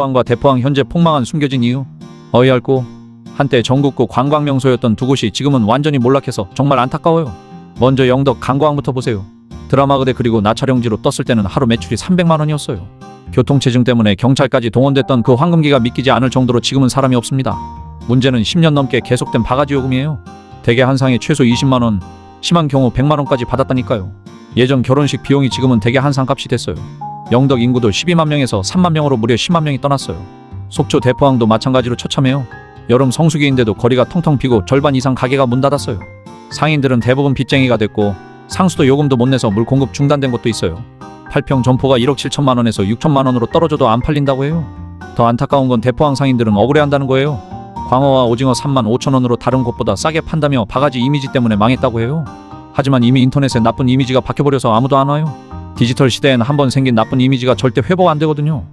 포항과 대포항 현재 폭망한 숨겨진 이유 어이할고 한때 전국구 관광 명소였던 두 곳이 지금은 완전히 몰락해서 정말 안타까워요. 먼저 영덕 강광부터 보세요. 드라마 그대 그리고 나 촬영지로 떴을 때는 하루 매출이 300만 원이었어요. 교통체증 때문에 경찰까지 동원됐던 그 황금기가 믿기지 않을 정도로 지금은 사람이 없습니다. 문제는 10년 넘게 계속된 바가지 요금이에요. 대개 한 상에 최소 20만 원, 심한 경우 100만 원까지 받았다니까요. 예전 결혼식 비용이 지금은 대개 한 상 값이 됐어요. 영덕 인구도 12만 명에서 3만 명으로 무려 10만 명이 떠났어요. 속초 대포항도 마찬가지로 처참해요. 여름 성수기인데도 거리가 텅텅 비고 절반 이상 가게가 문 닫았어요. 상인들은 대부분 빚쟁이가 됐고 상수도 요금도 못 내서 물 공급 중단된 곳도 있어요. 8평 점포가 1억 7천만 원에서 6천만 원으로 떨어져도 안 팔린다고 해요. 더 안타까운 건 대포항 상인들은 억울해한다는 거예요. 광어와 오징어 3만 5천 원으로 다른 곳보다 싸게 판다며 바가지 이미지 때문에 망했다고 해요. 하지만 이미 인터넷에 나쁜 이미지가 박혀버려서 아무도 안 와요. 디지털 시대엔 한번 생긴 나쁜 이미지가 절대 회복 안 되거든요.